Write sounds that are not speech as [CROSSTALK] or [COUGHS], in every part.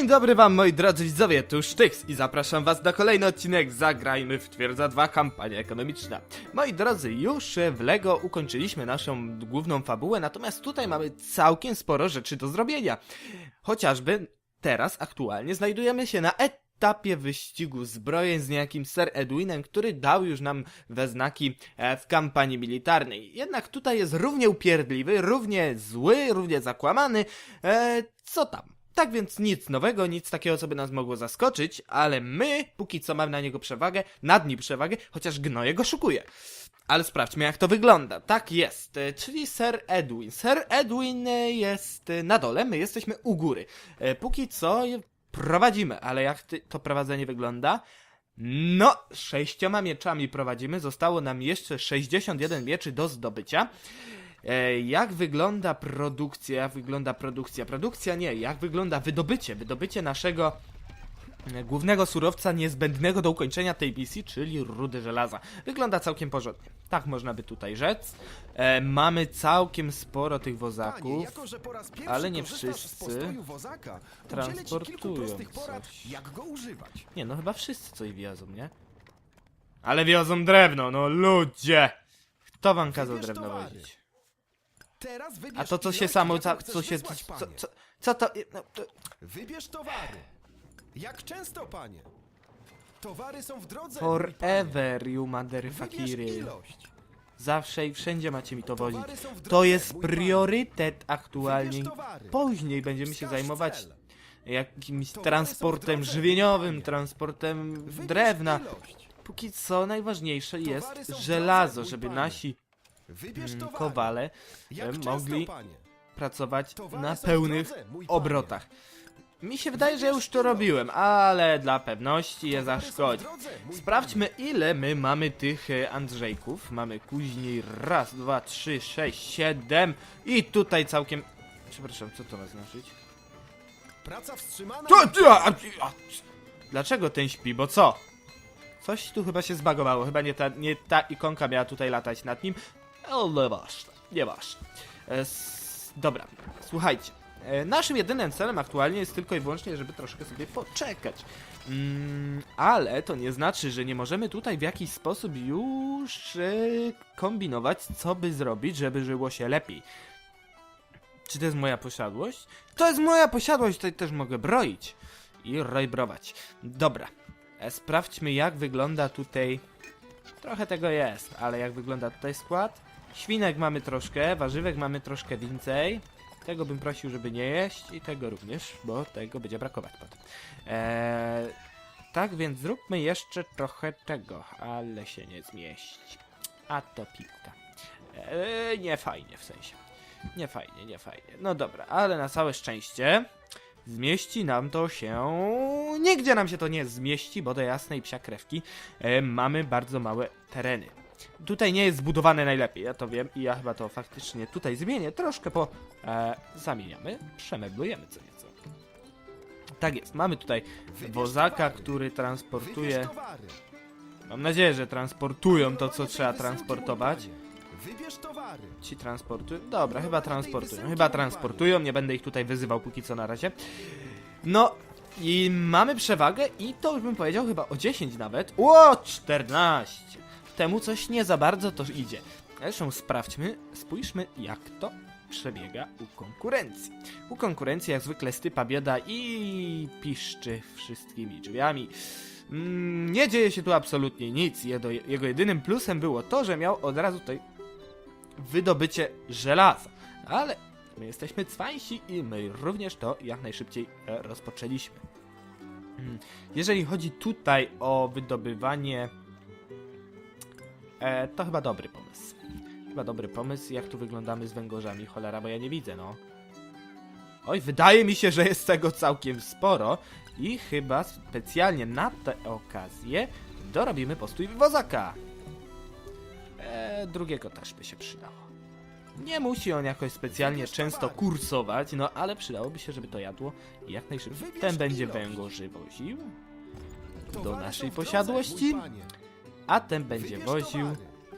Dzień dobry wam moi drodzy widzowie, tu Sztyks i zapraszam was na kolejny odcinek Zagrajmy w Twierdza 2 kampania ekonomiczna. Moi drodzy, już w LEGO ukończyliśmy naszą główną fabułę, natomiast tutaj mamy całkiem sporo rzeczy do zrobienia. Chociażby teraz aktualnie znajdujemy się na etapie wyścigu zbrojeń z niejakim Sir Edwinem, który dał już nam we znaki e, w kampanii militarnej. Jednak tutaj jest równie upierdliwy, równie zły, równie zakłamany, e, co tam. Tak więc nic nowego, nic takiego, co by nas mogło zaskoczyć, ale my póki co mamy na niego przewagę, nad nim przewagę, chociaż gnoje go szukuje. Ale sprawdźmy, jak to wygląda. Tak jest, e, czyli Sir Edwin. Sir Edwin e, jest e, na dole, my jesteśmy u góry. Póki co prowadzimy, ale jak to prowadzenie wygląda? No, sześcioma mieczami prowadzimy. Zostało nam jeszcze 61 mieczy do zdobycia. E, jak wygląda produkcja? Jak wygląda produkcja? Produkcja nie, jak wygląda wydobycie? Wydobycie naszego e, głównego surowca niezbędnego do ukończenia tej misji, czyli rudy żelaza. Wygląda całkiem porządnie. Tak można by tutaj rzec. E, mamy całkiem sporo tych Panie, wozaków. pierwszy ale nie wszyscy wozaka, transportują porad, coś. jak go używać. Nie, no chyba wszyscy coś wiozą, nie? Ale wiozą drewno, no ludzie! Kto wam kazał drewno wozić? Teraz wybierz A to co się ilość, samo, jaką co, chcesz co się, wysłać, co, panie. co, co to, no, to... Wybierz towary. Jak często, panie? Towary są w drodze. mój panie. Forever, you Wybierz motherfuckery. ilość. Zawsze i wszędzie macie mi to wozić. Towary są w To jest mój panie. priorytet aktualnie. Wybierz towary. Później będziemy się Wskaż zajmować cel. jakimś Towary są w transportem drodze, żywieniowym, panie. transportem Wybierz drewna. ilość. Póki co najważniejsze jest Towary są w żelazo, mój żeby panie. nasi Wybierz mm, towary. kowale Jak e, często, mogli panie? pracować Towary na są w pełnych drodze, mój panie. obrotach. Mi się wydaje, że już to robiłem, ale dla pewności je zaszkodzi. Sprawdźmy ile my mamy tych e, Andrzejków. Mamy później raz, dwa, trzy, sześć, siedem i tutaj całkiem... Przepraszam, co to ma znaczyć? Praca wstrzymana. To, to, a, a, Dlaczego ten śpi, bo co? Coś tu chyba się zbagowało, chyba nie ta, nie ta ikonka miała tutaj latać nad nim. Ale nieważne, nieważne. E, dobra, słuchajcie. E, naszym jedynym celem aktualnie jest tylko i wyłącznie, żeby troszkę sobie poczekać. Mm, ale to nie znaczy, że nie możemy tutaj w jakiś sposób już e, kombinować, co by zrobić, żeby żyło się lepiej. Czy to jest moja posiadłość? To jest moja posiadłość, tutaj też mogę broić i rojbrować. Dobra, e, sprawdźmy jak wygląda tutaj... Trochę tego jest, ale jak wygląda tutaj skład? Świnek mamy troszkę, warzywek mamy troszkę więcej. Tego bym prosił, żeby nie jeść i tego również, bo tego będzie brakować potem. Eee, tak więc zróbmy jeszcze trochę tego, ale się nie zmieści. A to pipka. Eee, nie fajnie w sensie. Nie fajnie, nie fajnie. No dobra, ale na całe szczęście zmieści nam to się... Nigdzie nam się to nie zmieści, bo do jasnej psia krewki e, mamy bardzo małe tereny. Tutaj nie jest zbudowane najlepiej, ja to wiem i ja chyba to faktycznie tutaj zmienię, troszkę po... E, zamieniamy, przemeblujemy co nieco. Tak jest, mamy tutaj wozaka, który transportuje... Mam nadzieję, że transportują to, co trzeba transportować. Wybierz towary. Ci transportują? Dobra, chyba transportują. Chyba transportują, nie będę ich tutaj wyzywał póki co na razie. No i mamy przewagę i to już bym powiedział chyba o 10 nawet. Ło, 14! Temu coś nie za bardzo to idzie. Zresztą sprawdźmy, spójrzmy jak to przebiega u konkurencji. U konkurencji jak zwykle stypa bieda i piszczy wszystkimi drzwiami. Mm, nie dzieje się tu absolutnie nic. Jego, jego jedynym plusem było to, że miał od razu tutaj wydobycie żelaza. Ale my jesteśmy cwańsi i my również to jak najszybciej e, rozpoczęliśmy. Mm, Jeżeli chodzi tutaj o wydobywanie, e, to chyba dobry pomysł. Chyba dobry pomysł, jak tu wyglądamy z węgorzami, cholera, bo ja nie widzę, no. Oj, wydaje mi się, że jest tego całkiem sporo i chyba specjalnie na tę okazję dorobimy postój wozaka. E, drugiego też by się przydało. Nie musi on jakoś specjalnie często kursować, no ale przydałoby się, żeby to jadło jak najszybciej. Ten będzie ilość. węgorzy woził, do naszej posiadłości. A ten będzie woził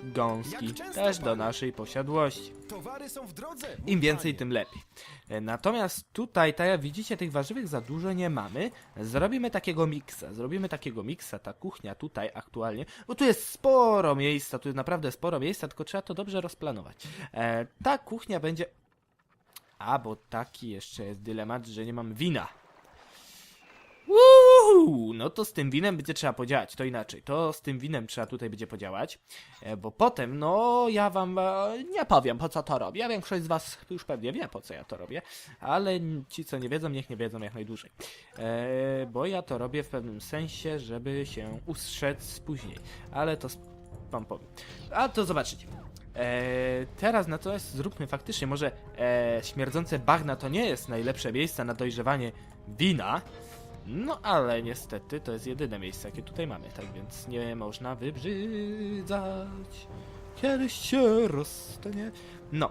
gąski też do naszej posiadłości. Towary są w drodze. mój Im więcej, tym lepiej. E, Natomiast tutaj, tak jak widzicie, tych warzywek za dużo nie mamy. Zrobimy takiego miksa. Zrobimy takiego miksa, ta kuchnia tutaj aktualnie, bo tu jest sporo miejsca, tu jest naprawdę sporo miejsca, tylko trzeba to dobrze rozplanować. E, ta kuchnia będzie... A, bo taki jeszcze jest dylemat, że nie mam wina. Uuu, no to z tym winem będzie trzeba podziałać, to inaczej. To z tym winem trzeba tutaj będzie podziałać, e, bo potem, no ja wam e, nie powiem po co to robię. Większość z was już pewnie wie po co ja to robię, ale ci co nie wiedzą, niech nie wiedzą jak najdłużej. E, bo ja to robię w pewnym sensie, żeby się ustrzec później, ale to wam powiem. A to zobaczycie. E, teraz natomiast zróbmy faktycznie, może e, śmierdzące bagna to nie jest najlepsze miejsce na dojrzewanie wina, no ale niestety to jest jedyne miejsce, jakie tutaj mamy, tak więc nie można wybrzydzać. Kiedyś się rozstanie. No.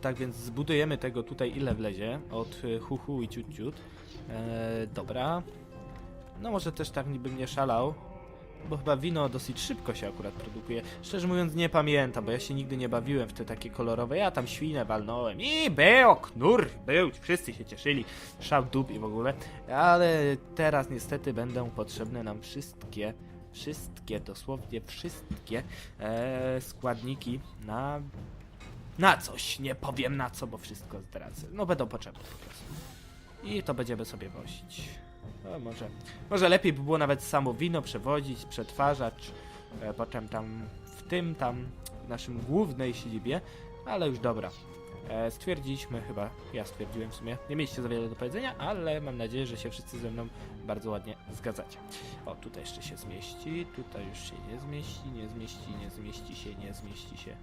Tak więc zbudujemy tego tutaj ile wlezie od y, hu hu i ciut ciut. E, dobra. No może też tak niby nie szalał. Bo chyba wino dosyć szybko się akurat produkuje. Szczerze mówiąc nie pamiętam, bo ja się nigdy nie bawiłem w te takie kolorowe. Ja tam świnę walnąłem i był knur, był, wszyscy się cieszyli. Szał dup i w ogóle. Ale teraz niestety będą potrzebne nam wszystkie, wszystkie, dosłownie wszystkie e, składniki na na coś. Nie powiem na co, bo wszystko zdradzę. No będą potrzebne po prostu. I to będziemy sobie wozić. No, może, może lepiej by było nawet samo wino przewozić, przetwarzać, e, potem tam w tym tam w naszym głównej siedzibie, ale już dobra. E, stwierdziliśmy chyba, ja stwierdziłem w sumie, nie mieliście za wiele do powiedzenia, ale mam nadzieję, że się wszyscy ze mną bardzo ładnie zgadzacie. O, tutaj jeszcze się zmieści, tutaj już się nie zmieści, nie zmieści, nie zmieści się, nie zmieści się.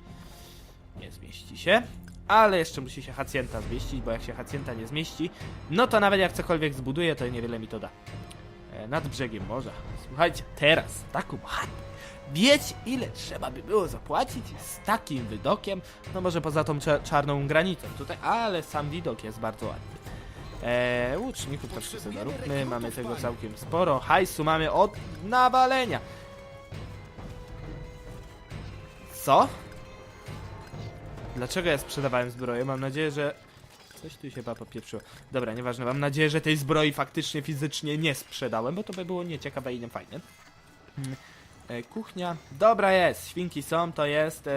Nie zmieści się. Ale jeszcze musi się hacjenta zmieścić, bo jak się hacjenta nie zmieści, no to nawet jak cokolwiek zbuduję, to niewiele mi to da. E, nad brzegiem morza. Słuchajcie, teraz taką chatę. Wiecie, ile trzeba by było zapłacić z takim widokiem? No może poza tą cza- czarną granicą tutaj, ale sam widok jest bardzo ładny. Eee, łuczników też sobie zaróbmy, mamy tego całkiem sporo. Hajsu mamy od nawalenia. Co? Dlaczego ja sprzedawałem zbroję? Mam nadzieję, że... Coś tu się chyba popieprzyło. Dobra, nieważne. Mam nadzieję, że tej zbroi faktycznie, fizycznie nie sprzedałem, bo to by było nieciekawe i niefajne. Hmm. E, kuchnia. Dobra jest. Świnki są, to jest. E,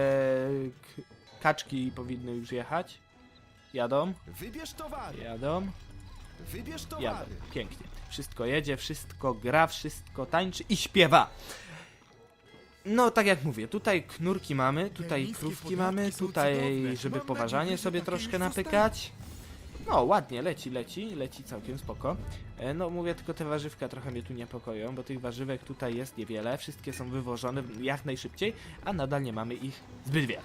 kaczki powinny już jechać. Jadą, Wybierz towary. jadą, Wybierz jadą. towary. Pięknie. Wszystko jedzie, wszystko gra, wszystko tańczy i śpiewa. No, tak jak mówię, tutaj knurki mamy, tutaj krówki mamy, tutaj, żeby poważanie sobie troszkę napykać. No, ładnie, leci, leci, leci całkiem spoko. E, No, mówię, tylko te warzywka trochę mnie tu niepokoją, bo tych warzywek tutaj jest niewiele, wszystkie są wywożone jak najszybciej, a nadal nie mamy ich zbyt wiele.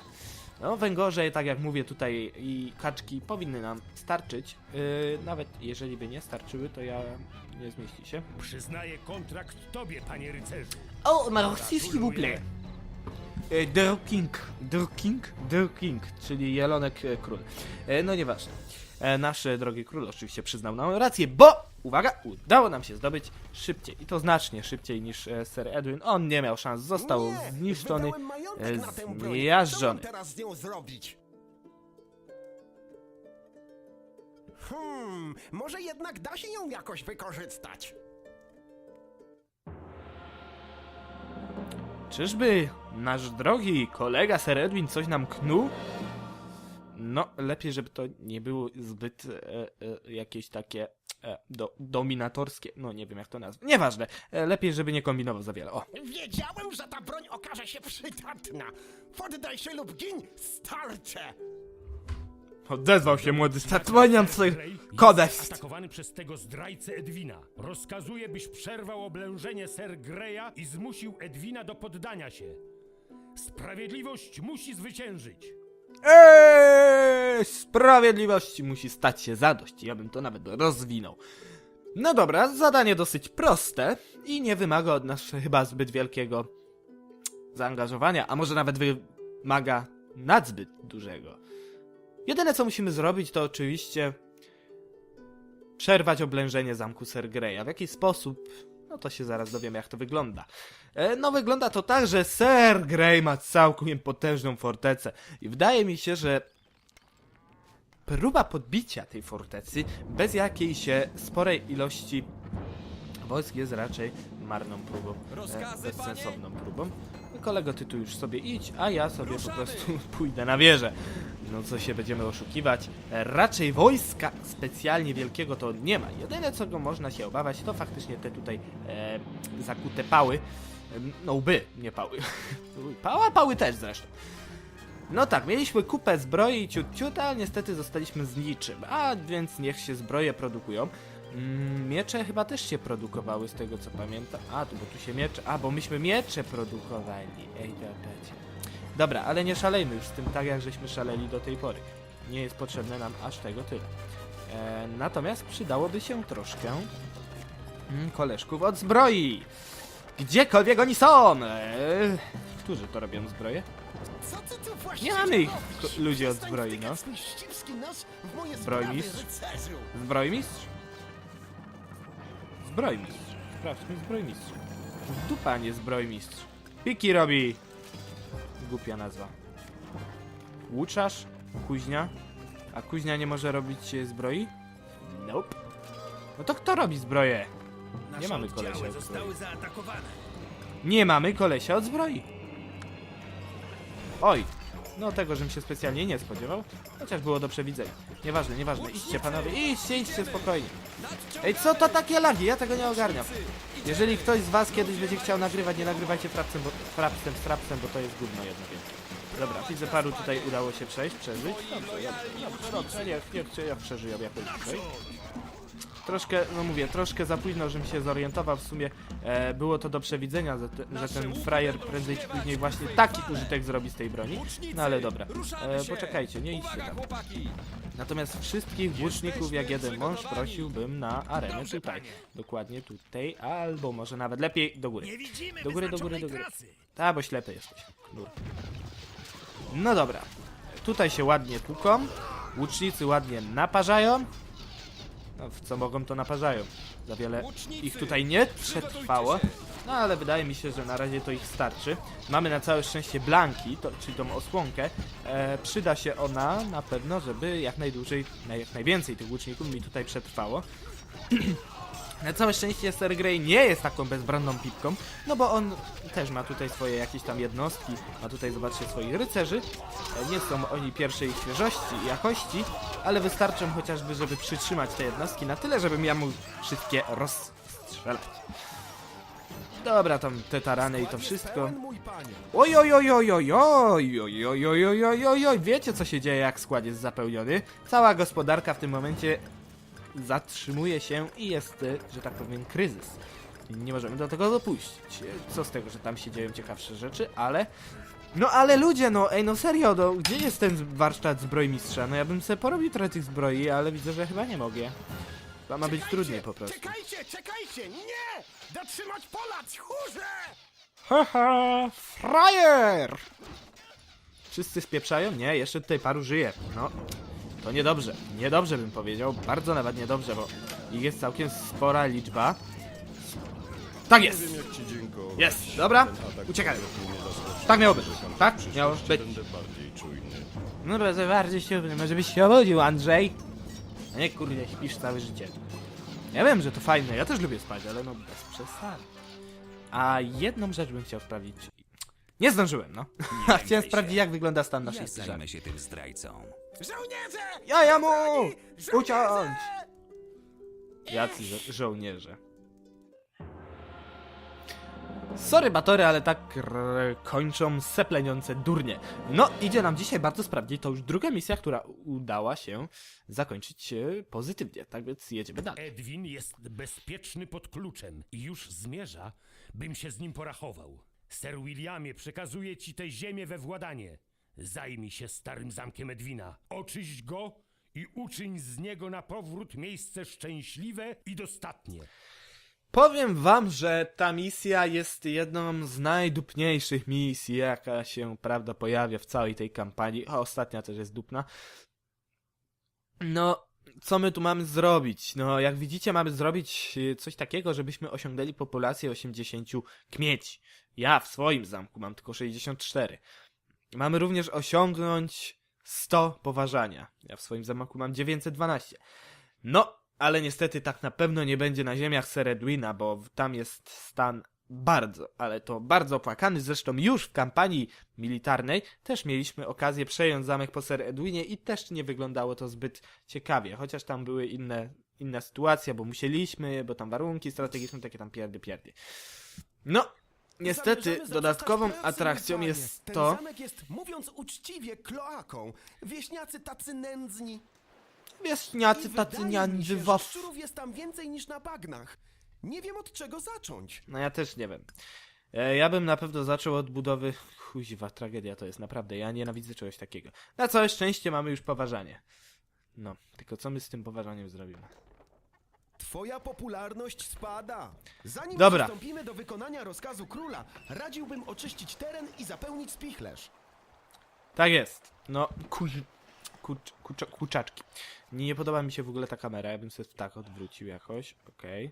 No, węgorze, tak jak mówię, tutaj i kaczki powinny nam starczyć. Yy, nawet jeżeli by nie starczyły, to ja nie zmieści się. Przyznaję kontrakt tobie, panie rycerzu. O, merci s'il vous plaît. E, The King, The King, The King, czyli Jelonek e, Król. E, No nieważne. E, Nasz e, drogi król oczywiście przyznał nam rację, bo, uwaga, udało nam się zdobyć szybciej. I to znacznie szybciej niż e, Sir Edwin. On nie miał szans, został Nie, zniszczony, wydałem majątek e, na tę broń. Co mam zmiażdżony. teraz z nią zrobić? Hmm, może jednak da się ją jakoś wykorzystać. Czyżby nasz drogi kolega Sir Edwin coś nam knuł? No, lepiej, żeby to nie było zbyt e, e, jakieś takie e, do, dominatorskie. No, nie wiem jak to nazwać. Nieważne. E, lepiej, żeby nie kombinował za wiele. O, Wiedziałem, że ta broń okaże się przydatna. Poddaj się lub giń, starcze! odezwał się młody jest kodeks. atakowany przez tego zdrajcę Edwina. Rozkazuję, byś przerwał oblężenie Ser Greya i zmusił Edwina do poddania się. Sprawiedliwość musi zwyciężyć. Eee, sprawiedliwości musi stać się zadość. Ja bym to nawet rozwinął. No dobra, zadanie dosyć proste i nie wymaga od nas [LAUGHS] chyba zbyt wielkiego zaangażowania, a może nawet wymaga nadzbyt dużego. Jedyne co musimy zrobić to oczywiście przerwać oblężenie zamku Ser Greya. W jaki sposób? No to się zaraz dowiemy, jak to wygląda. E, no wygląda to tak, że Sir Grey ma całkiem potężną fortecę. I wydaje mi się, że próba podbicia tej fortecy bez jakiejś e, sporej ilości wojsk jest raczej marną próbą, e, Rozkazy, bezsensowną próbą. Kolego, ty tu już sobie idź, a ja sobie po prostu [LAUGHS] pójdę na wieżę. No co się będziemy oszukiwać? Raczej wojska specjalnie wielkiego to nie ma. Jedyne co go można się obawiać to faktycznie te tutaj e, zakute pały. No łby, nie pały. [LAUGHS] Pała, pały też zresztą. No tak, mieliśmy kupę zbroi i ciut ciut, ale niestety zostaliśmy z niczym. A więc niech się zbroje produkują. Mm, Miecze chyba też się produkowały z tego co pamiętam. A, tu bo tu się miecze. A, bo myśmy miecze produkowali. Ej, dobra. Dobra, ale nie szalejmy już z tym tak, jak żeśmy szaleli do tej pory. Nie jest potrzebne nam aż tego tyle. E, natomiast przydałoby się troszkę mm, koleżków od zbroi. Gdziekolwiek oni są! E, którzy to robią zbroje? Co ty tu właśnie Nie mamy ich, robisz? ludzi od Przestań zbroi, no. swój ściwski nos w moje Zbrojmistrz? rycerzu. Zbrojmistrz? Zbrojmistrz. Sprawdźmy zbrojmistrz. Dupa, nie zbrojmistrz. Piki robi! Głupia nazwa. Łuczarz? Kuźnia? A kuźnia nie może robić e, zbroi? Nope. No to kto robi zbroję? Nie mamy kolesia od zbroi. zaatakowane. Nie mamy kolesia od zbroi. Oj, no tego, żebym się specjalnie nie spodziewał. Chociaż było do przewidzenia. Nieważne, nieważne. Idźcie panowie, idźcie, idźcie spokojnie. Ej, co to takie lagi? Ja tego nie ogarniam. Jeżeli ktoś z was kiedyś będzie chciał nagrywać, nie nagrywajcie frapsem, bo, frapsem, frapsem, bo to jest gówno więcej. Dobra, widzę paru tutaj udało się przejść, przeżyć. Dobrze, dobrze, dobrze, dobrze. Niech, niech, niech przeżyją jakoś tutaj. Troszkę, no mówię, troszkę za późno, żebym się zorientował. W sumie e, było to do przewidzenia, że, te, że ten frajer prędzej czy później właśnie taki użytek zrobi z tej broni. No ale dobra. E, poczekajcie, nie idźcie tam. Natomiast wszystkich włóczników jak jeden mąż prosiłbym na arenę tutaj. Dokładnie tutaj, albo może nawet lepiej do góry. Do góry, do góry, do góry. Ta, bo ślepy jesteś. Knur. No dobra. Tutaj się ładnie tłuką. Łucznicy ładnie naparzają. No, w co mogą, to naparzają. Za wiele ich tutaj nie przetrwało. No ale wydaje mi się, że na razie to ich starczy. Mamy na całe szczęście blanki, to, czyli tą osłonkę. E, przyda się ona na pewno, żeby jak najdłużej, na jak najwięcej tych łuczników mi tutaj przetrwało. [CLEARS THROAT] Na całe szczęście Sir Grey nie jest taką bezbronną pipką, no bo on też ma tutaj swoje jakieś tam jednostki, ma tutaj zobaczcie swoich rycerzy. E, Nie są oni pierwszej świeżości i jakości, ale wystarczą chociażby, żeby przytrzymać te jednostki na tyle, żebym ja mógł wszystkie rozstrzelać. Dobra, tam te tarany i to wszystko. Oj, oj, oj, oj, oj, oj, oj, oj, oj, oj, oj, oj, wiecie co się dzieje jak skład jest zapełniony? Cała gospodarka w tym momencie zatrzymuje się i jest, że tak powiem, kryzys. Nie możemy do tego dopuścić. Co z tego, że tam się dzieją ciekawsze rzeczy, ale... No ale ludzie, no ej, no serio, no, gdzie jest ten warsztat zbrojmistrza? No ja bym sobie porobił trochę tych zbroi, ale widzę, że chyba nie mogę. Chyba ma być trudniej po prostu. Czekajcie, czekajcie! Nie! Dotrzymać pola, tchórze! Haha, frajer! Wszyscy spieprzają? Nie, jeszcze tutaj paru żyje. No, to niedobrze. Niedobrze bym powiedział. Bardzo nawet niedobrze, bo ich jest całkiem spora liczba. Tak jest! wiem jak ci dziękować. Jest, dobra, uciekaj. Tak miało być. Tak miało być. Będę bardziej czujny. No bardzo, bardziej się może byś się obudził, Andrzej. A nie kurde, śpisz całe życie. Ja wiem, że to fajne, ja też lubię spać, ale no bez przesady. A jedną rzecz bym chciał sprawdzić. Nie zdążyłem, no. [LAUGHS] Chciałem sprawdzić, jak wygląda stan naszej Ja zajmę się tym zdrajcą. Żołnierze! Ja, ja mu! Broni! Uciąć! Jacy żo- żołnierze. Sorry, Batory, ale tak kończą sepleniące durnie. No, idzie nam dzisiaj bardzo sprawnie. To już druga misja, która udała się zakończyć e, pozytywnie. Tak więc jedziemy dalej. Edwin jest bezpieczny pod kluczem i już zmierza, bym się z nim porachował. Sir Williamie, przekazuję ci tę ziemię we władanie. Zajmij się starym zamkiem Edwina. Oczyść go i uczyń z niego na powrót miejsce szczęśliwe i dostatnie. Powiem wam, że ta misja jest jedną z najdupniejszych misji, jaka się, prawda, pojawia w całej tej kampanii. A ostatnia też jest dupna. No, co my tu mamy zrobić? No, jak widzicie, mamy zrobić y, coś takiego, żebyśmy osiągnęli populację 80 kmieci. Ja w swoim zamku mam tylko 64. Mamy również osiągnąć 100 poważania. Ja w swoim zamku mam 912. No, ale niestety tak na pewno nie będzie na ziemiach Seredwina, bo tam jest stan bardzo, ale to bardzo opłakany. Zresztą już w kampanii militarnej też mieliśmy okazję przejąć zamek po Seredwinie i też nie wyglądało to zbyt ciekawie, chociaż tam były inne, inna sytuacja, bo musieliśmy, bo tam warunki strategiczne, takie tam pierdy, pierdy. No, niestety Zamierzamy dodatkową zaprzestać atrakcją jest to... Ten zamek jest, mówiąc uczciwie, kloaką. Wieśniacy tacy nędzni. Wieśniacy tacy mi się, że szczurów jest tam więcej niż na bagnach. Nie wiem od czego zacząć. No ja też nie wiem. E, Ja bym na pewno zaczął od budowy. Kuźwa, tragedia to jest naprawdę. Ja nienawidzę czegoś takiego. Na całe szczęście mamy już poważanie. No, tylko co my z tym poważaniem zrobimy? Twoja popularność spada. Zanim Dobra. przystąpimy do wykonania rozkazu króla, radziłbym oczyścić teren i zapełnić spichlerz. Tak jest. No, kuź... Kurcz, kurcz, kurczaczki. Nie, nie podoba mi się w ogóle ta kamera. Ja bym sobie tak odwrócił jakoś. Okej.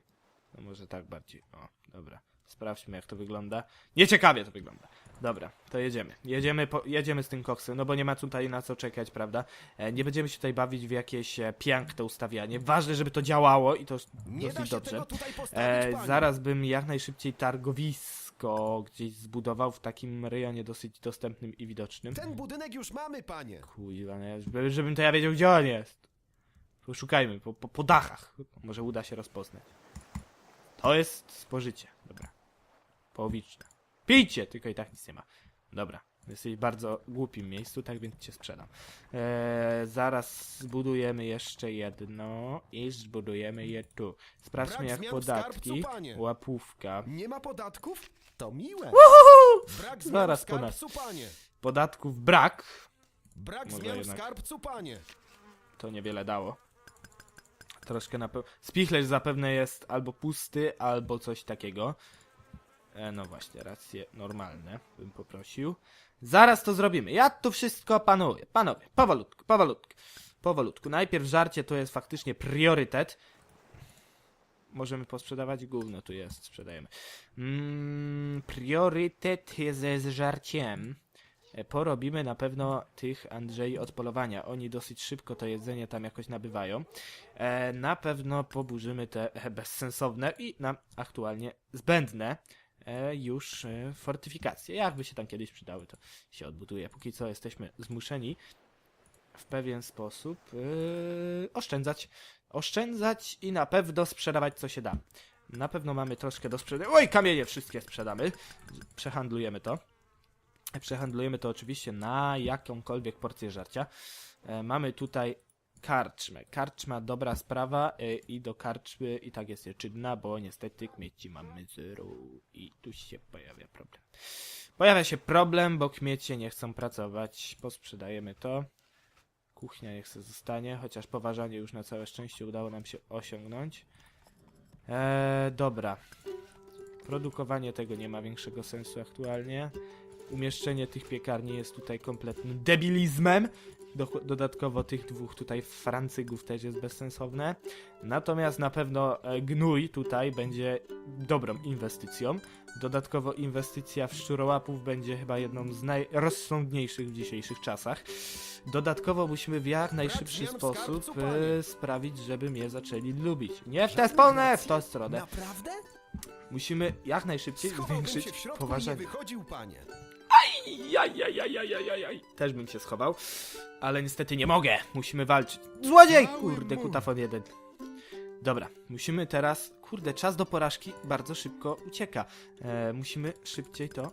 No może tak bardziej. O, dobra. Sprawdźmy jak to wygląda. Nieciekawie to wygląda. Dobra, to jedziemy. Jedziemy, po, jedziemy z tym koksem, no bo nie ma tutaj na co czekać, prawda? E, nie będziemy się tutaj bawić w jakieś e, piękne ustawianie. Ważne, żeby to działało i to Nie dosyć dobrze. postawić, E, zaraz bym jak najszybciej targowisko gdzieś zbudował w takim rejonie dosyć dostępnym i widocznym. Ten budynek już mamy, panie. Kuźwa, nie, żeby- żebym to ja wiedział, gdzie on jest. Poszukajmy, po, po, po dachach. Może uda się rozpoznać. To jest spożycie. Dobra. Pijcie! Tylko i tak nic nie ma. Dobra. Jesteś w bardzo głupim miejscu, tak więc cię sprzedam. Eee, zaraz zbudujemy jeszcze jedno i zbudujemy je tu. Sprawdźmy Brak jak zmian w podatki. skarbcu, panie. Łapówka. Nie ma podatków? To miłe. Brak zmian Zaraz w po nas. skarbcu, panie. Podatków brak. Brak Może zmian jednak. w skarbcu, panie. to niewiele dało. Troszkę na pewno. Spichlerz zapewne jest albo pusty, albo coś takiego. E, no właśnie, racje normalne bym poprosił. Zaraz to zrobimy. Ja tu wszystko panuję. Panowie, powolutku, powolutku. Powolutku. Najpierw żarcie to jest faktycznie priorytet. Możemy posprzedawać gówno, tu jest, sprzedajemy. Mm, priorytet jest z żarciem. E, Porobimy na pewno tych Andrzei od polowania. Oni dosyć szybko to jedzenie tam jakoś nabywają. E, na pewno poburzymy te [LAUGHS] bezsensowne i nam aktualnie zbędne już e, fortyfikacje. Jakby się tam kiedyś przydały, to się odbuduje. Póki co jesteśmy zmuszeni w pewien sposób e, oszczędzać. Oszczędzać i na pewno sprzedawać co się da. Na pewno mamy troszkę do sprzedania. Oj, kamienie wszystkie sprzedamy. Przehandlujemy to. Przehandlujemy to oczywiście na jakąkolwiek porcję żarcia. E, mamy tutaj karczmę. Karczma dobra sprawa e, i do karczmy i tak jest czynna, bo niestety kmieci mamy zero i tu się pojawia problem. Pojawia się problem, bo kmiecie nie chcą pracować. Posprzedajemy to. Kuchnia niech se zostanie, chociaż poważanie już na całe szczęście udało nam się osiągnąć. Eee, dobra. Produkowanie tego nie ma większego sensu aktualnie. Umieszczenie tych piekarni jest tutaj kompletnym debilizmem. Do, dodatkowo tych dwóch tutaj Francygów też jest bezsensowne. Natomiast na pewno e, gnój tutaj będzie dobrą inwestycją. Dodatkowo inwestycja w szczurołapów będzie chyba jedną z najrozsądniejszych w dzisiejszych czasach. Dodatkowo musimy w jak najszybszy sposób e, sprawić, żeby mnie zaczęli lubić. Nie w tę stronę, w tą stronę. Naprawdę? Musimy jak najszybciej zwiększyć poważanie. Jajajajajajajaj. Też bym się schował, ale niestety nie mogę. Musimy walczyć. Złodziej! Kurde, kutafon jeden. Dobra, musimy teraz... Kurde, czas do porażki bardzo szybko ucieka. E, musimy szybciej to...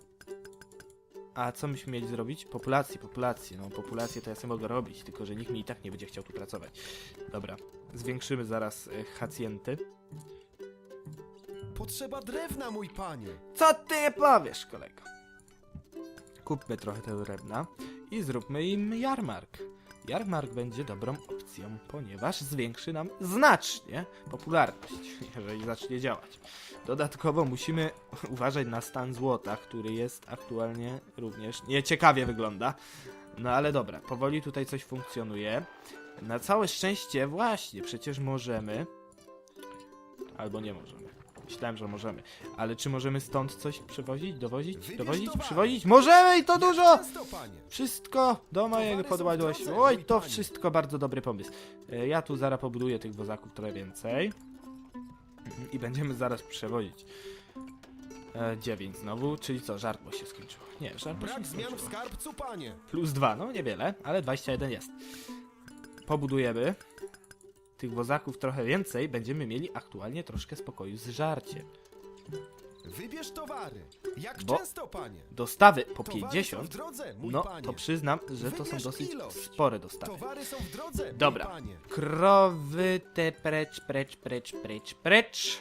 A co myśmy mieli zrobić? Populację, populację. No, populację to ja sobie mogę robić, tylko że nikt mi i tak nie będzie chciał tu pracować. Dobra, zwiększymy zaraz e, hacjenty. Potrzeba drewna, mój panie. Co ty powiesz, kolego? Kupmy trochę tego drewna i zróbmy im jarmark. Jarmark będzie dobrą opcją, ponieważ zwiększy nam znacznie popularność, [LAUGHS] jeżeli zacznie działać. Dodatkowo musimy [LAUGHS] uważać na stan złota, który jest aktualnie również nieciekawie wygląda. No ale dobra, powoli tutaj coś funkcjonuje. Na całe szczęście, właśnie, przecież możemy. Albo nie możemy. Myślałem, że możemy. Ale czy możemy stąd coś przewozić, dowozić, dowozić, przywozić? Możemy i to dużo! Wszystko do mojego drodze, Oj, to wszystko bardzo dobry pomysł. E, Ja tu zaraz pobuduję tych wozaków trochę więcej. Mhm, I będziemy zaraz przewozić. E, 9 znowu, czyli co, żartło się skończyło. Nie, żartło się Brak zmian w skończyło. skarbcu, panie. Plus 2, no niewiele, ale 21 jest. Pobudujemy tych wozaków trochę więcej, będziemy mieli aktualnie troszkę spokoju z żarciem. Wybierz towary. Jak Bo- często, panie? Dostawy po Towary są w 50, drodze, no panie. to przyznam, że to są dosyć ilość. spore dostawy. Drodze, Dobra. Krowy te precz, precz, precz, precz, precz.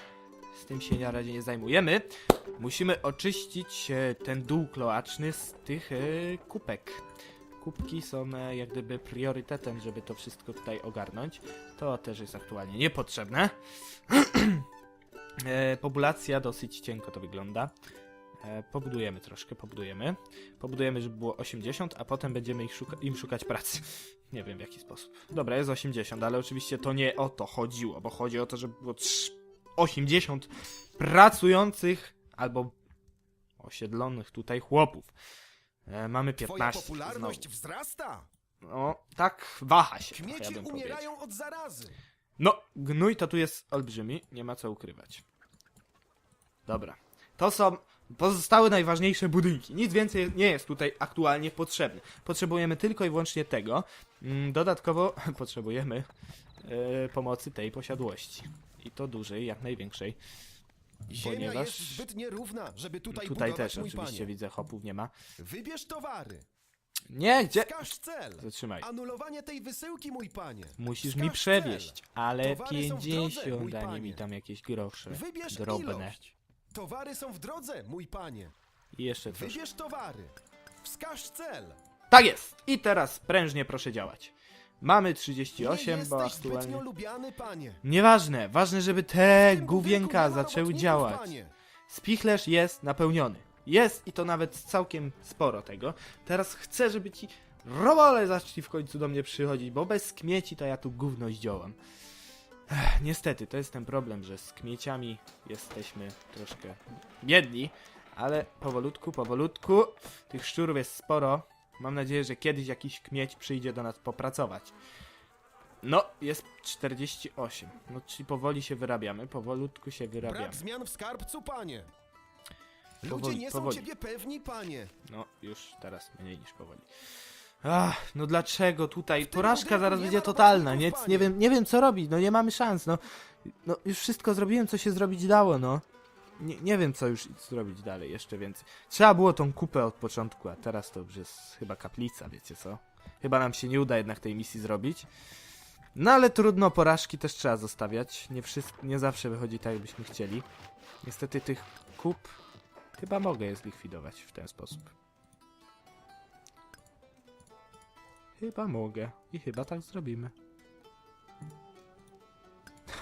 Z tym się na razie nie zajmujemy. Musimy oczyścić e, ten dół kloaczny z tych e, kupek. Kubki są e, jak gdyby priorytetem, żeby to wszystko tutaj ogarnąć. To też jest aktualnie niepotrzebne. [CLEARS THROAT] e, populacja dosyć cienko to wygląda. E, pobudujemy troszkę, pobudujemy. Pobudujemy, żeby było 80, a potem będziemy ich szuka im szukać pracy. [LAUGHS] Nie wiem w jaki sposób. Dobra, jest 80, ale oczywiście to nie o to chodziło, bo chodzi o to, żeby było trz- 80 pracujących albo osiedlonych tutaj chłopów. E, mamy Twoja 15. popularność znowu. wzrasta. No, tak, waha się. trochę, Kmieci ja bym umierają powiedział. od zarazy. No, gnój to tu jest olbrzymi, nie ma co ukrywać. Dobra. To są pozostałe najważniejsze budynki. Nic więcej nie jest tutaj aktualnie potrzebne. Potrzebujemy tylko i wyłącznie tego. Mm, Dodatkowo [LAUGHS] potrzebujemy e, pomocy tej posiadłości. I to dużej, jak największej. Ziemia Ponieważ jest zbyt nierówna, żeby tutaj, Tutaj budować, też mój oczywiście panie. widzę hopów nie ma. Wybierz towary. Nie, gdzie? Wskaż cel. Zatrzymaj. Anulowanie tej wysyłki, mój panie. Musisz mi Wskaż przewieźć, cel. ale Towary są w drodze, 50, mój a nie panie. mi tam jakieś grosze. Wybierz Drobne. ilość. Towary są w drodze, mój panie. I jeszcze troszkę. Wybierz towary. Wskaż cel. Tak jest! I teraz prężnie proszę działać. Mamy Nie 38, bo aktualnie... lubiany, panie. Nieważne, ważne, żeby te główienka zaczęły działać. Spichlerz jest napełniony. Jest i to nawet całkiem sporo tego. Teraz chcę, żeby ci robole zaczęli w końcu do mnie przychodzić, bo bez kmieci to ja tu gówno zdziołam. Ech, niestety, to jest ten problem, że z kmieciami jesteśmy troszkę biedni, ale powolutku, powolutku. Tych szczurów jest sporo. Mam nadzieję, że kiedyś jakiś kmieć przyjdzie do nas popracować. No, jest 48. No, czyli powoli się wyrabiamy, powolutku się wyrabiamy. Brak zmian w skarbcu, panie. Ludzie Powoli, nie są powoli. ciebie pewni, panie. No, już teraz mniej niż powoli. Ach, no dlaczego tutaj? tym Porażka budynku zaraz nie będzie totalna, robotników, panie. nie wiem, nie wiem co robić, no nie mamy szans, no. No, już wszystko zrobiłem, co się zrobić dało, no. Nie, nie wiem, co już zrobić dalej, jeszcze więcej. Trzeba było tą kupę od początku, a teraz to już jest chyba kaplica, wiecie co? Chyba nam się nie uda jednak tej misji zrobić. No ale trudno, porażki też trzeba zostawiać. Nie, nie zawsze wychodzi tak, jakbyśmy chcieli. Niestety tych kup chyba mogę je zlikwidować w ten sposób. Chyba mogę i chyba tak zrobimy.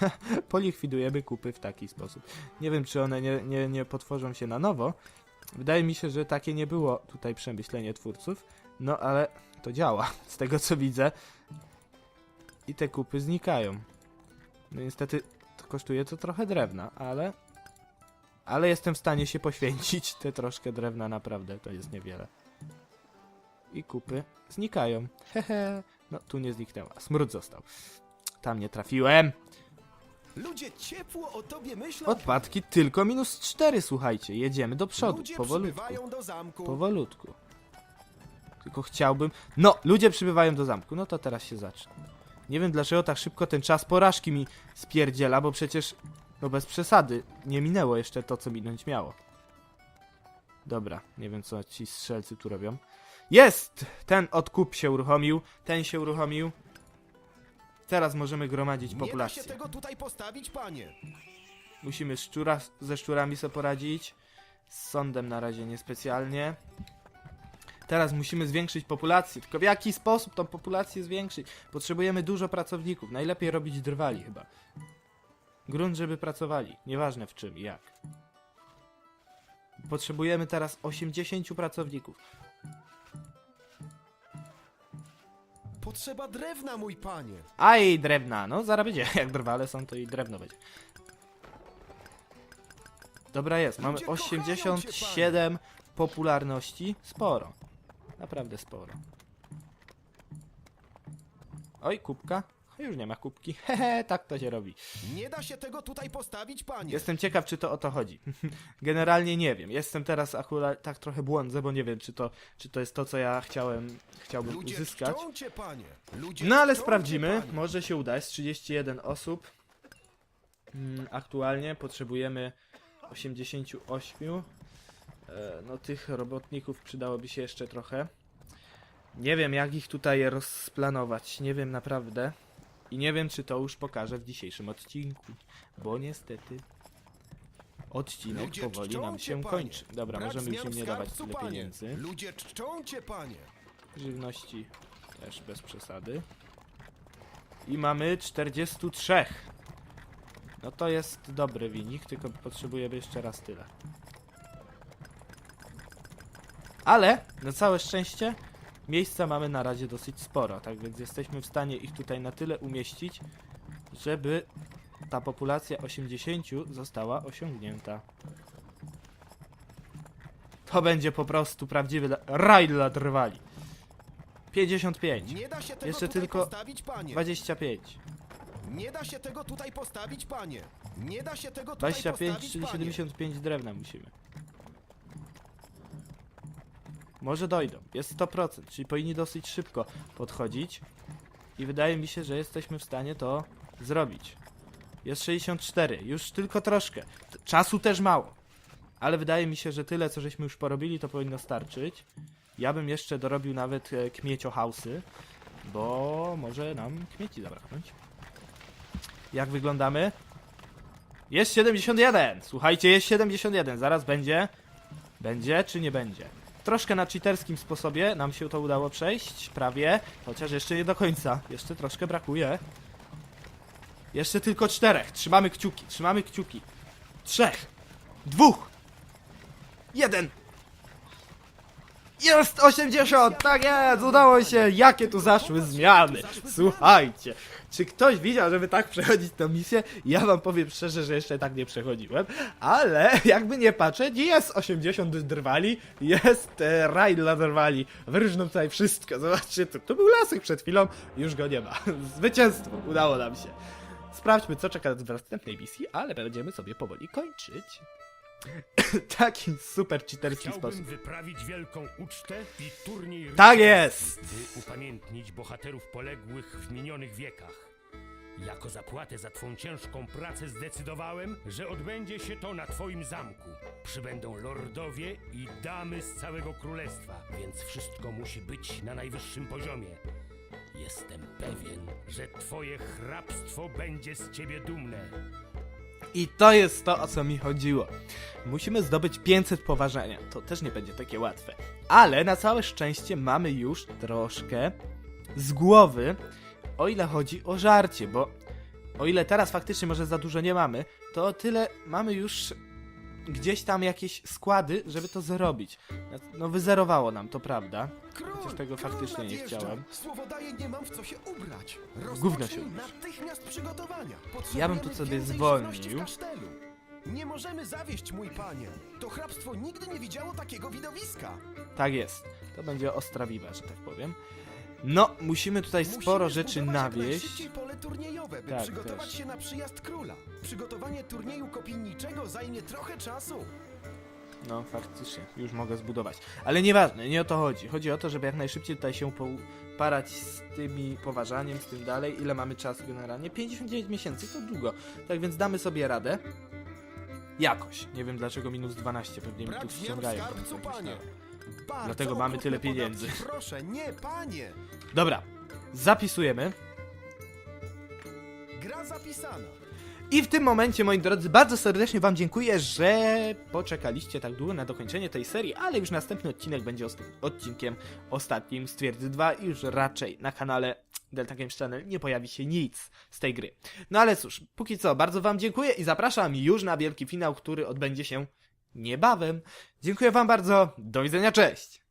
[LAUGHS] Polikwidujemy kupy w taki sposób. Nie wiem, czy one nie, nie, nie potworzą się na nowo. Wydaje mi się, że takie nie było tutaj przemyślenie twórców. No ale to działa, [LAUGHS] z tego co widzę. I te kupy znikają. No niestety to kosztuje to trochę drewna, ale... Ale jestem w stanie się poświęcić. Te troszkę drewna naprawdę to jest niewiele. I kupy znikają. Hehe. No tu nie zniknęła. Smród został. Tam nie trafiłem. Ludzie ciepło o tobie myślą. Odpadki tylko minus 4, słuchajcie. Jedziemy do przodu. Ludzie Powolutku. przybywają do zamku. Powolutku. Tylko chciałbym. No, ludzie przybywają do zamku. No to teraz się zacznie. Nie wiem dlaczego tak szybko ten czas porażki mi spierdziela, bo przecież, no bez przesady, nie minęło jeszcze to, co minąć miało. Dobra, nie wiem co ci strzelcy tu robią. Jest! Ten odkup się uruchomił, ten się uruchomił. Teraz możemy gromadzić Nie da się populację. tego tutaj postawić, panie. Musimy szczura, ze szczurami sobie poradzić. Z sądem na razie niespecjalnie. Teraz musimy zwiększyć populację. Tylko w jaki sposób tą populację zwiększyć? Potrzebujemy dużo pracowników. Najlepiej robić drwali chyba. Grunt, żeby pracowali. Nieważne w czym i jak. Potrzebujemy teraz 80 pracowników. Potrzeba drewna, mój panie. A i drewna, no zaraz będzie. [LAUGHS] Jak drwale są, to i drewno będzie. Dobra jest, mamy Ludzie kochają cię, 87 popularności. Sporo. Naprawdę sporo. Oj, kubka. Już nie ma kubki. [LAUGHS] Hehe, tak to się robi. Nie da się tego tutaj postawić, panie. Jestem ciekaw, czy to o to chodzi. [LAUGHS] Generalnie nie wiem. Jestem teraz akurat tak trochę błądzę, bo nie wiem, czy to, czy to jest to, co ja chciałem, chciałbym Ludzie uzyskać. czczą cię, panie. Ludzie No ale czczą cię, sprawdzimy, panie. może się uda. Jest 31 osób. Mm, Aktualnie potrzebujemy 88. E, No tych robotników przydałoby się jeszcze trochę. Nie wiem jak ich tutaj rozplanować, nie wiem naprawdę. I nie wiem czy to już pokażę w dzisiejszym odcinku, bo niestety odcinek Ludzie powoli czczą nam cię, się panie. kończy. Dobra, Brak możemy już zmian im w nie dawać skarbcu, tyle panie. pieniędzy. Ludzie czczą cię, panie. Żywności też bez przesady. I mamy 43. No to jest dobry wynik, tylko potrzebujemy jeszcze raz tyle. Ale, na całe szczęście, miejsca mamy na razie dosyć sporo, tak więc jesteśmy w stanie ich tutaj na tyle umieścić, żeby ta populacja 80 została osiągnięta. To będzie po prostu prawdziwy raj dla drwali. 55, Nie da się tego Jeszcze tutaj tylko postawić, panie. 25, Nie da się tego tutaj postawić, panie. Nie da się tego tutaj 25, postawić, czyli panie. 75 drewna musimy. Może dojdą, jest 100%, czyli powinni dosyć szybko podchodzić. I wydaje mi się, że jesteśmy w stanie to zrobić. Jest 64, już tylko troszkę. Czasu też mało. Ale wydaje mi się, że tyle, co żeśmy już porobili, to powinno starczyć. Ja bym jeszcze dorobił nawet e, kmiecio-hausy, bo może nam kmieci zabraknąć. Jak wyglądamy? Jest 71! Słuchajcie, jest 71. Zaraz będzie. Będzie czy nie będzie? Troszkę na cheaterskim sposobie nam się to udało przejść, prawie. Chociaż jeszcze nie do końca. Jeszcze troszkę brakuje. Jeszcze tylko czterech. Trzymamy kciuki, trzymamy kciuki. Trzech. Dwóch. Jeden. Jest 80! Tak jest! Udało się! Jakie tu zaszły zmiany! Słuchajcie, czy ktoś widział, żeby tak przechodzić tę misję? Ja wam powiem szczerze, że jeszcze tak nie przechodziłem, ale [LAUGHS] jakby nie patrzeć, jest 80 drwali, jest e, raj dla drwali. Wyróżnią tutaj wszystko. Zobaczcie, tu był lasek przed chwilą, już go nie ma. [LAUGHS] Zwycięstwo! Udało nam się. Sprawdźmy, co czeka nas w następnej misji, ale będziemy sobie powoli kończyć. [COUGHS] Taki super cheaterski Chciałbym sposób. wyprawić wielką ucztę i turniej Tak rycerski, jest! By upamiętnić bohaterów poległych w minionych wiekach. Jako zapłatę za twą ciężką pracę zdecydowałem, że odbędzie się to na twoim zamku. Przybędą lordowie i damy z całego królestwa, więc wszystko musi być na najwyższym poziomie. Jestem pewien, że twoje hrabstwo będzie z ciebie dumne. I to jest to, o co mi chodziło. Musimy zdobyć 500 poważania. To też nie będzie takie łatwe. Ale na całe szczęście mamy już troszkę z głowy, o ile chodzi o żarcie, bo o ile teraz faktycznie może za dużo nie mamy, to o tyle mamy już gdzieś tam jakieś składy, żeby to zrobić. No wyzerowało nam, to prawda. Król, Chociaż tego król faktycznie nie nadjeżdża. chciałem. Słowo daję, nie mam w co się ubrać. Gówno się Rozpocznij natychmiast przygotowania. Ja bym tu Potrzebujemy sobie więcej zwolnił. żywności w kasztelu. Nie możemy zawieść, mój panie. To hrabstwo nigdy nie widziało takiego widowiska. Tak jest. To będzie ostra wiwa, że tak powiem. No, musimy tutaj sporo Musimy rzeczy zbudować jak nawieść. najszybciej turniejowe, by Tak, przygotować też. się na przyjazd króla. Przygotowanie turnieju kopijniczego zajmie trochę czasu. No, faktycznie, już mogę zbudować. Ale nieważne, nie o to chodzi. Chodzi o to, żeby jak najszybciej tutaj się poparać z tymi poważaniem, z tym dalej. Ile mamy czasu generalnie? 59 miesięcy, to długo. Tak więc damy sobie radę. Jakoś. Nie wiem dlaczego minus 12, pewnie mi tu Brak zmian w wciągają. skarbcu, komuś panie. tam. Bardzo Dlatego mamy tyle okrutne pieniędzy. podatki, Proszę, nie, panie. Dobra, zapisujemy. Gra zapisana. I w tym momencie, moi drodzy, bardzo serdecznie Wam dziękuję, że poczekaliście tak długo na dokończenie tej serii, ale już następny odcinek będzie odcinkiem ostatnim z Twierdzy 2 i już raczej na kanale Delta Games Channel nie pojawi się nic z tej gry. No ale cóż, póki co, bardzo Wam dziękuję i zapraszam już na wielki finał, który odbędzie się niebawem. Dziękuję Wam bardzo, do widzenia, cześć!